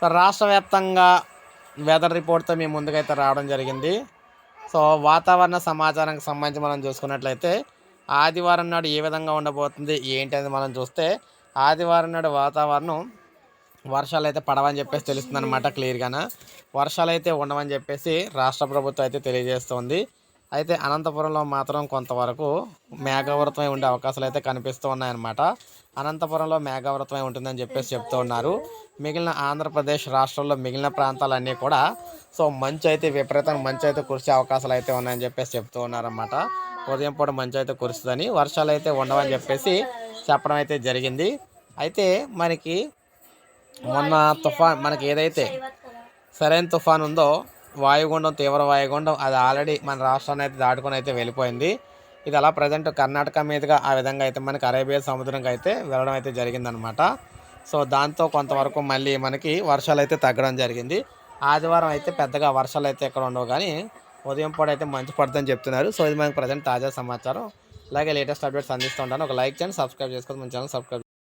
So రాష్ట్ర వ్యాప్తంగా weather రిపోర్ట్తో మేము ముందుకైతే రావడం జరిగింది. సో వాతావరణ సమాచారానికి సంబంధించి మనం చూసుకున్నట్లయితే ఆదివారం నాడు ఏ విధంగా ఉండబోతుంది ఏంటి అనేది మనం చూస్తే ఆదివారం నాడు వాతావరణం వర్షాలు అయితే పడవని చెప్పేసి తెలుస్తుంది అనమాట క్లియర్గాన. వర్షాలు అయితే ఉండవని చెప్పేసి రాష్ట్ర ప్రభుత్వం అయితే తెలియజేస్తుంది. అయితే అనంతపురంలో మాత్రం కొంతవరకు మేఘావృతమై ఉండే అవకాశాలు అయితే కనిపిస్తూ ఉన్నాయన్నమాట. అనంతపురంలో మేఘావృతమై ఉంటుందని చెప్పేసి చెప్తూ ఉన్నారు. మిగిలిన ఆంధ్రప్రదేశ్ రాష్ట్రంలో మిగిలిన ప్రాంతాలన్నీ కూడా సో మంచు అయితే విపరీతంగా మంచు అయితే కురిసే అవకాశాలు అయితే ఉన్నాయని చెప్పేసి చెప్తూ ఉన్నారన్నమాట. ఉదయం పూట మంచు అయితే కురుస్తుందని వర్షాలు అయితే ఉండవని చెప్పేసి చెప్పడం అయితే జరిగింది. అయితే మనకి మొన్న తుఫాన్ మనకి ఏదైతే సరైన తుఫాన్ ఉందో వాయుగుండం తీవ్ర వాయుగుండం అది ఆల్రెడీ మన రాష్ట్రాన్ని అయితే దాటుకొని అయితే వెళ్ళిపోయింది. ఇది అలా ప్రజెంట్ కర్ణాటక మీదుగా ఆ విధంగా అయితే మనకి అరేబియా సముద్రంకి అయితే వెళ్ళడం అయితే జరిగిందనమాట సో దాంతో కొంతవరకు మళ్ళీ మనకి వర్షాలు అయితే తగ్గడం జరిగింది. ఆదివారం అయితే పెద్దగా వర్షాలు అయితే ఎక్కడ ఉండవు కానీ ఉదయం పూట అయితే మంచి పడుతుందని చెప్తున్నారు. సో ఇది మనకి ప్రజెంట్ తాజా సమాచారం. అలాగే లేటెస్ట్ అప్డేట్స్ అందిస్తూ ఉంటాను. ఒక లైక్ చేయండి సబ్స్క్రైబ్ చేసుకోండి. మన ఛానల్ సబ్స్క్రైబ్